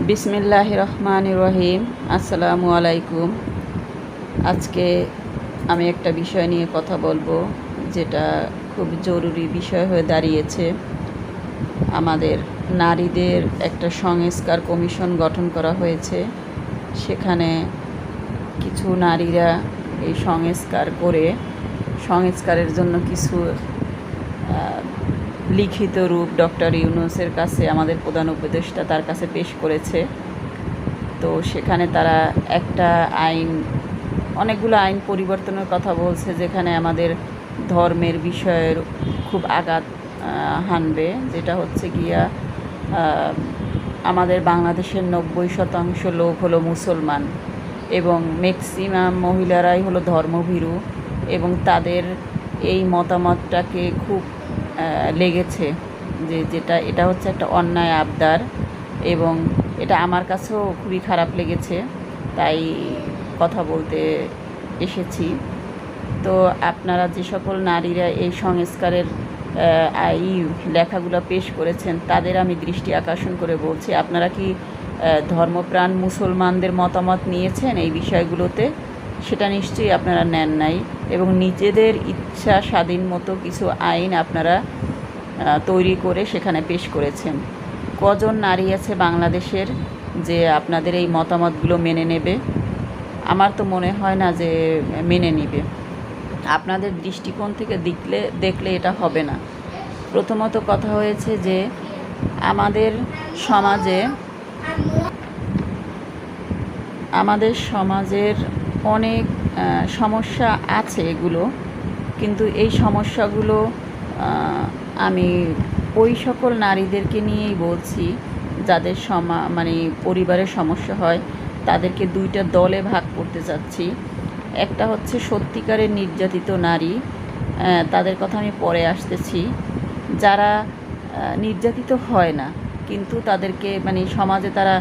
বিসমিল্লাহ রহমান রহিম আসসালামু আলাইকুম। আজকে আমি একটা বিষয় নিয়ে কথা বলব, যেটা খুব জরুরি বিষয় হয়ে দাঁড়িয়েছে। আমাদের নারীদের একটা সংস্কার কমিশন গঠন করা হয়েছে। সেখানে কিছু নারীরা এই সংস্কার করে, সংস্কারের জন্য কিছু লিখিত রূপ ডক্টর ইউনুসের কাছে আমাদের প্রধান উপদেষ্টা তার কাছে পেশ করেছে। তো সেখানে তারা একটা আইন, অনেকগুলো আইন পরিবর্তনের কথা বলছে, যেখানে আমাদের ধর্মের বিষয়ের খুব আঘাত হানবে। যেটা হচ্ছে গিয়া আমাদের বাংলাদেশের নব্বই শতাংশ লোক হলো মুসলমান এবং ম্যাক্সিমাম মহিলারাই হলো ধর্মভীরু এবং তাদের এই মতামতটাকে খুব লেগেছে যে যেটা, এটা হচ্ছে একটা অন্যায় আবদার এবং এটা আমার কাছেও খুবই খারাপ লেগেছে, তাই কথা বলতে এসেছি। তো আপনারা যে সকল নারীরা এই সংস্কারের এই লেখাগুলো পেশ করেছেন, তাদের আমি দৃষ্টি আকর্ষণ করে বলছি। আপনারা কি ধর্মপ্রাণ মুসলমানদের মতামত নিয়েছেন এই বিষয়গুলোতে? সেটা নিশ্চয়ই আপনারা নেন নাই এবং নিজেদের ইচ্ছা স্বাধীন মতো কিছু আইন আপনারা তৈরি করে সেখানে পেশ করেছেন। কজন নারী আছে বাংলাদেশের যে আপনাদের এই মতামতগুলো মেনে নেবে? আমার তো মনে হয় না যে মেনে নিবে। আপনাদের দৃষ্টিকোণ থেকে দেখলে দেখলে এটা হবে না। প্রথমত কথা হয়েছে যে আমাদের সমাজে, আমাদের সমাজের অনেক সমস্যা আছে এগুলো। কিন্তু এই সমস্যাগুলো আমি ওই সকল নারীদেরকে নিয়েই বলছি, যাদের সমা মানে পরিবারের সমস্যা হয়, তাদেরকে দুইটা দলে ভাগ করতে চাচ্ছি। একটা হচ্ছে সত্যিকারের নির্যাতিত নারী তাদের কথা আমি পরে আসতেছি। যারা নির্যাতিত হয় না কিন্তু তাদেরকে মানে সমাজে তারা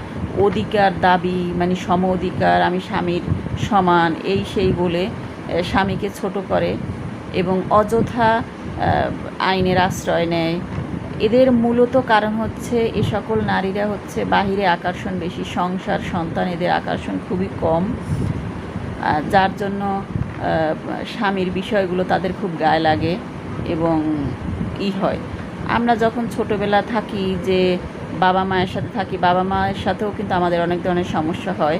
অধিকার দাবি মানে সম অধিকার, আমি স্বামীর সমান, এই সেই বলে স্বামীকে ছোট করে এবং অযথা আইনের আশ্রয় নেয়। এদের মূলত কারণ হচ্ছে এ সকল নারীরা হচ্ছে বাহিরে আকর্ষণ বেশি, সংসার, সন্তান এদের আকর্ষণ খুবই কম। যার জন্য স্বামীর বিষয়গুলো তাদের খুব গায়ে লাগে এবং ই হয়। আমরা যখন ছোটোবেলা থাকি যে বাবা মায়ের সাথে থাকি, বাবা মায়ের সাথেও কিন্তু আমাদের অনেক ধরনের সমস্যা হয়।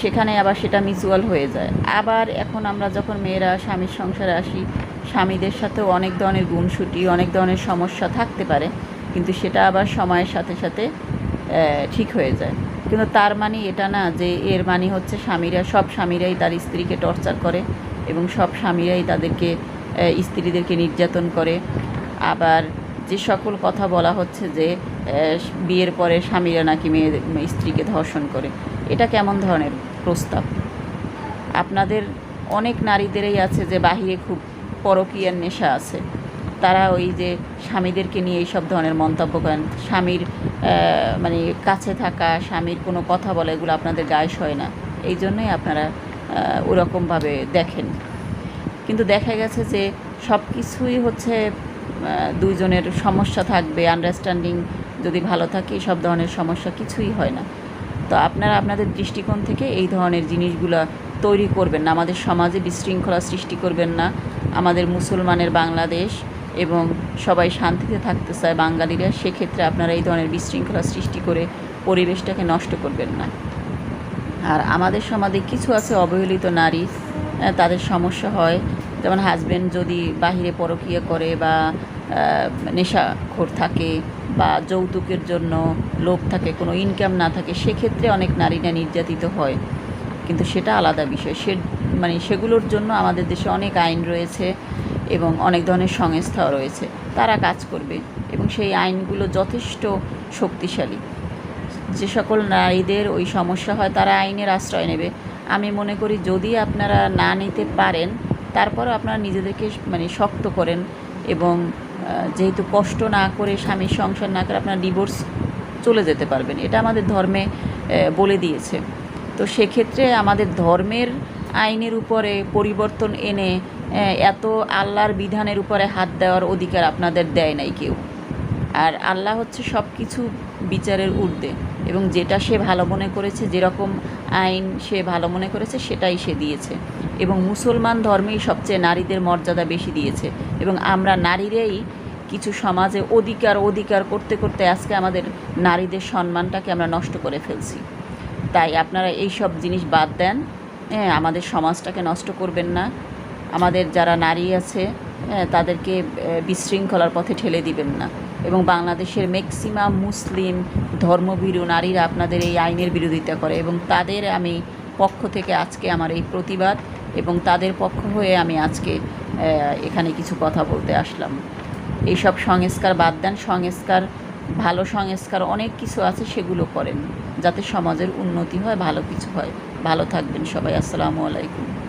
সেখানে আবার সেটা মিউচুয়াল হয়ে যায়। আবার এখন আমরা যখন মেয়েরা স্বামীর সংসারে আসি, স্বামীদের সাথেও অনেক ধরনের গুণসুটি, অনেক ধরনের সমস্যা থাকতে পারে। কিন্তু সেটা আবার সময়ের সাথে সাথে ঠিক হয়ে যায়। কিন্তু তার মানে এটা না যে এর মানে হচ্ছে স্বামীরা, সব স্বামীরাই তার স্ত্রীকে টর্চার করে এবং সব স্বামীরাই তাদেরকে স্ত্রীদেরকে নির্যাতন করে। আবার যে সকল কথা বলা হচ্ছে যে বিয়ের পরে স্বামীরা নাকি মেয়ে স্ত্রীকে ধর্ষণ করে, এটা কেমন ধরনের প্রস্তাব? আপনাদের অনেক নারীদেরই আছে যে বাহিরে খুব পরকীয়ার নেশা আছে। তারা ওই যে স্বামীদেরকে নিয়ে এইসব ধরনের মন্তব্য করেন। স্বামীর মানে কাছে থাকা, স্বামীর কোনো কথা বলে, এগুলো আপনাদের গায়ে হয় না। এই জন্যই আপনারা ওরকমভাবে দেখেন। কিন্তু দেখা গেছে যে সব কিছুই হচ্ছে দুইজনের সমস্যা থাকবে আন্ডারস্ট্যান্ডিং যদি ভালো থাকে, সব ধরনের সমস্যা কিছুই হয় না। তো আপনারা আপনাদের দৃষ্টিকোণ থেকে এই ধরনের জিনিসগুলো তৈরি করবেন না। আমাদের সমাজে বিশৃঙ্খলা সৃষ্টি করবেন না। আমাদের মুসলমানের বাংলাদেশ এবং সবাই শান্তিতে থাকতে চায় বাঙালিরা, সেক্ষেত্রে আপনারা এই ধরনের বিশৃঙ্খলা সৃষ্টি করে পরিবেশটাকে নষ্ট করবেন না। আর আমাদের সমাজে কিছু আছে অবহেলিত নারী তাদের সমস্যা হয়। যেমন হাজব্যান্ড যদি বাহিরে পরকীয়া করে বা নেশাখোর থাকে বা যৌতুকের জন্য লোভ থাকে, কোনো ইনকাম না থাকে, সেক্ষেত্রে অনেক নারীরা নির্যাতিত হয়। কিন্তু সেটা আলাদা বিষয়। সে মানে সেগুলোর জন্য আমাদের দেশে অনেক আইন রয়েছে এবং অনেক ধরনের সংস্থাও রয়েছে। তারা কাজ করবে এবং সেই আইনগুলো যথেষ্ট শক্তিশালী। যে সকল নারীদের ওই সমস্যা হয়, তারা আইনের আশ্রয় নেবে। আমি মনে করি যদি আপনারা না নিতে পারেন তারপরও আপনারা নিজেদেরকে মানে শক্ত করেন এবং যেহেতু কষ্ট না করে স্বামীর সংসার না করে আপনারা ডিভোর্স চলে যেতে পারবেন। এটা আমাদের ধর্মে বলে দিয়েছে। তো সেক্ষেত্রে আমাদের ধর্মের আইনের উপরে পরিবর্তন এনে এত আল্লাহর বিধানের উপরে হাত দেওয়ার অধিকার আপনাদের দেয় নাই কেউ। আর আল্লাহ হচ্ছে সব কিছু বিচারের ঊর্ধ্বে এবং যেটা সে ভালো মনে করেছে, যেরকম আইন সে ভালো মনে করেছে, সেটাই সে দিয়েছে। এবং মুসলমান ধর্মেই সবচেয়ে নারীদের মর্যাদা বেশি দিয়েছে। এবং আমরা নারীরাই কিছু সমাজে অধিকার অধিকার করতে করতে আজকে আমাদের নারীদের সম্মানটাকে আমরা নষ্ট করে ফেলছি। তাই আপনারা এই সব জিনিস বাদ দেন। হ্যাঁ আমাদের সমাজটাকে নষ্ট করবেন না। আমাদের যারা নারী আছে হ্যাঁ তাদেরকে বিশৃঙ্খলার পথে ঠেলে দিবেন না। এবং বাংলাদেশের ম্যাক্সিমাম মুসলিম ধর্মভীরু নারীরা আপনাদের এই আইনের বিরোধিতা করে এবং তাদের আমি পক্ষ থেকে আজকে আমার এই প্রতিবাদ এবং তাদের পক্ষ হয়ে আমি আজকে এখানে কিছু কথা বলতে আসলাম। এইসব সংস্কার বাদ দেন, সংস্কার, ভালো সংস্কার অনেক কিছু আছে, সেগুলো করেন যাতে সমাজের উন্নতি হয়, ভালো কিছু হয়। ভালো থাকবেন সবাই, আসসালামু আলাইকুম।